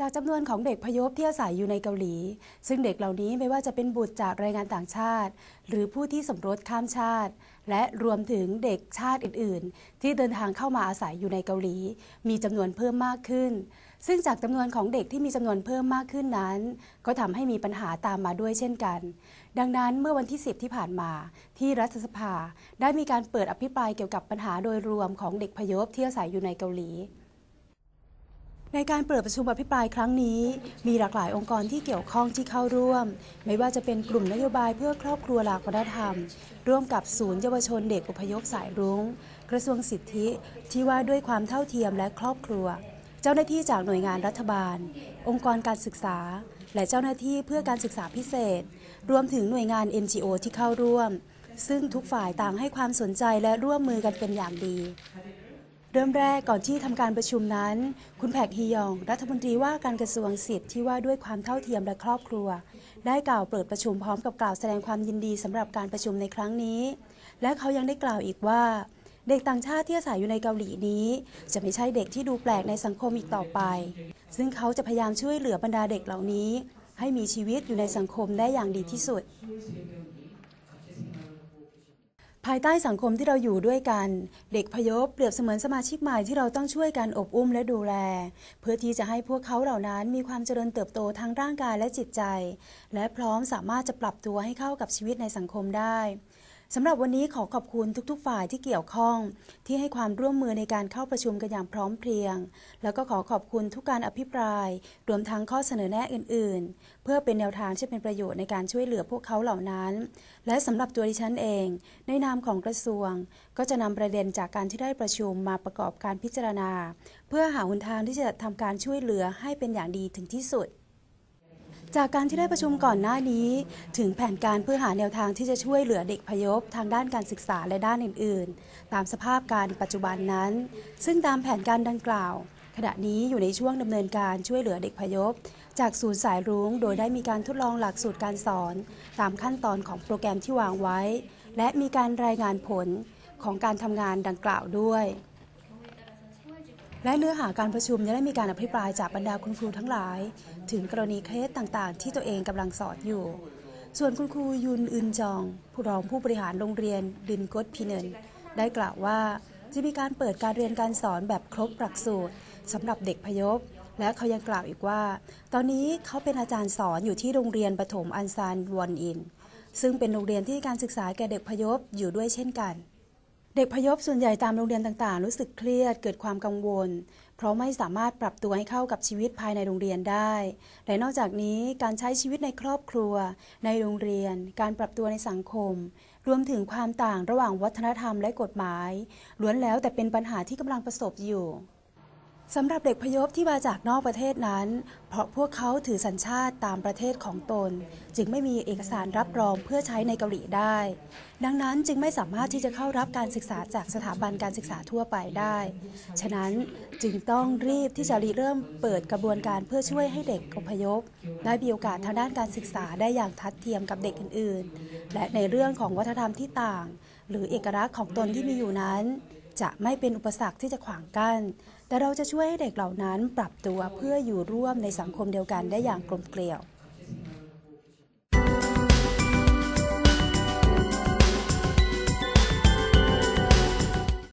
จากจำนวนของเด็กพยพที่อาศัยอยู่ในเกาหลี ซึ่งเด็กเหล่านี้ไม่ว่าจะเป็นบุตรจากแรงงานต่างชาติ หรือผู้ที่สมรสข้ามชาติ และรวมถึงเด็กชาติอื่น ๆ ที่เดินทางเข้ามาอาศัยอยู่ในเกาหลี มีจำนวนเพิ่มมากขึ้น ซึ่งจากจำนวนของเด็กที่มีจำนวนเพิ่มมากขึ้นนั้น ก็ทำให้มีปัญหาตามมาด้วยเช่นกัน ดังนั้นเมื่อวันที่ 10 ที่ผ่านมา ที่รัฐสภาได้มีการเปิดอภิปรายเกี่ยวกับปัญหาโดยรวมของเด็กพยพที่อาศัยอยู่ในเกาหลี ในการเปิดประชุมอภิปรายครั้งนี้ มีหลากหลายองค์กรที่เกี่ยวข้องที่เข้าร่วม ไม่ว่าจะเป็นกลุ่มนโยบายเพื่อครอบครัวหลากวัฒนธรรม ร่วมกับศูนย์เยาวชนเด็กอพยพสายรุง้ง กระทรวงสิทธิที่ว่าด้วยความเท่าเทียมและครอบครัว เจ้าหน้าที่จากหน่วยงานรัฐบาล องค์กรการศึกษา และเจ้าหน้าที่เพื่อการศึกษาพิเศษ รวมถึงหน่วยงาน NGO ที่เข้าร่วม ซึ่งทุกฝ่ายต่างให้ความสนใจและร่วมมือกันเป็นอย่างดี เริ่มแรกก่อนที่ทำการประชุมนั้น คุณแพกฮียอง รัฐมนตรีว่าการกระทรวงสิทธิ์ที่ว่าด้วยความเท่าเทียมและครอบครัว ได้กล่าวเปิดประชุมพร้อมกับกล่าวแสดงความยินดีสำหรับการประชุมในครั้งนี้ และเขายังได้กล่าวอีกว่า เด็กต่างชาติที่อาศัยอยู่ในเกาหลีนี้ จะไม่ใช่เด็กที่ดูแปลกในสังคมอีกต่อไป ซึ่งเขาจะพยายามช่วยเหลือบรรดาเด็กเหล่านี้ ให้มีชีวิตอยู่ในสังคมได้อย่างดีที่สุด ภายใต้สังคมที่เราอยู่ด้วยกัน เด็กพยพเปรียบเสมือนสมาชิกใหม่ที่เราต้องช่วยกันอบอุ้มและดูแล เพื่อที่จะให้พวกเขาเหล่านั้นมีความเจริญเติบโตทั้งร่างกายและจิตใจ และพร้อมสามารถจะปรับตัวให้เข้ากับชีวิตในสังคมได้ สำหรับวันนี้ขอขอบคุณทุกๆ ฝ่ายที่เกี่ยวข้อง ที่ให้ความร่วมมือในการเข้าประชุมกันอย่างพร้อมเพรียง แล้วก็ขอขอบคุณทุกการอภิปราย รวมทั้งข้อเสนอแนะอื่น ๆ เพื่อเป็นแนวทางที่เป็นประโยชน์ในการช่วยเหลือพวกเขาเหล่านั้น และสำหรับตัวดิฉันเอง ในนามของกระทรวง ก็จะนำประเด็นจากการที่ได้ประชุมมาประกอบการพิจารณา เพื่อหาหนทางที่จะทำการช่วยเหลือให้เป็นอย่างดีถึงที่สุด จากการที่ได้ประชุมก่อนหน้านี้ ถึงแผนการเพื่อหาแนวทางที่จะช่วยเหลือเด็กพยพทางด้านการศึกษาและด้านอื่น ๆ ตามสภาพการปัจจุบันนั้น ซึ่งตามแผนการดังกล่าว ขณะนี้อยู่ในช่วงดำเนินการช่วยเหลือเด็กพยพ จากศูนย์สายรุ้ง โดยได้มีการทดลองหลักสูตรการสอน ตามขั้นตอนของโปรแกรมที่วางไว้ และมีการรายงานผลของการทำงานดังกล่าวด้วย และเนื้อหาการประชุมยังได้มีการอภิปรายจากบรรดาคุณครูทั้งหลาย ถึงกรณีเคสต่างๆ ที่ตัวเองกำลังสอนอยู่ ส่วนคุณครูยุนอึนจอง ผู้รองผู้บริหารโรงเรียนดินกดพิเนนได้กล่าวว่าจะมีการเปิดการเรียนการสอนแบบครบหลักสูตรสำหรับเด็กพยพ และเขายังกล่าวอีกว่า ตอนนี้เขาเป็นอาจารย์สอนอยู่ที่โรงเรียนปฐมอันซานวอนอิน ซึ่งเป็นโรงเรียนที่การศึกษาแก่เด็กพยพอยู่ด้วยเช่นกัน เด็กพยพส่วนใหญ่ตามโรงเรียนต่างๆ รู้สึกเครียดเกิดความกังวล เพราะไม่สามารถปรับตัวให้เข้ากับชีวิตภายในโรงเรียนได้ และนอกจากนี้การใช้ชีวิตในครอบครัว ในโรงเรียน การปรับตัวในสังคม รวมถึงความต่างระหว่างวัฒนธรรมและกฎหมายล้วนแล้วแต่เป็นปัญหาที่กำลังประสบอยู่ สำหรับเด็กพยพที่มาจากนอกประเทศนั้น เพราะพวกเขาถือสัญชาติตามประเทศของตน จึงไม่มีเอกสารรับรองเพื่อใช้ในเกาหลีได้ ดังนั้นจึงไม่สามารถที่จะเข้ารับการศึกษาจากสถาบันการศึกษาทั่วไปได้ ฉะนั้นจึงต้องรีบที่จะริเริ่มเปิดกระบวนการเพื่อช่วยให้เด็กอพยพ ได้มีโอกาสทางด้านการศึกษาได้อย่างทัดเทียมกับเด็กอื่น ๆ และในเรื่องของวัฒนธรรมที่ต่าง หรือเอกลักษณ์ของตนที่มีอยู่นั้น จะไม่เป็นอุปสรรคที่จะขวางกั้น แต่เราจะช่วยให้เด็กเหล่านั้นปรับตัวเพื่ออยู่ร่วมในสังคมเดียวกันได้อย่างกลมเกลียว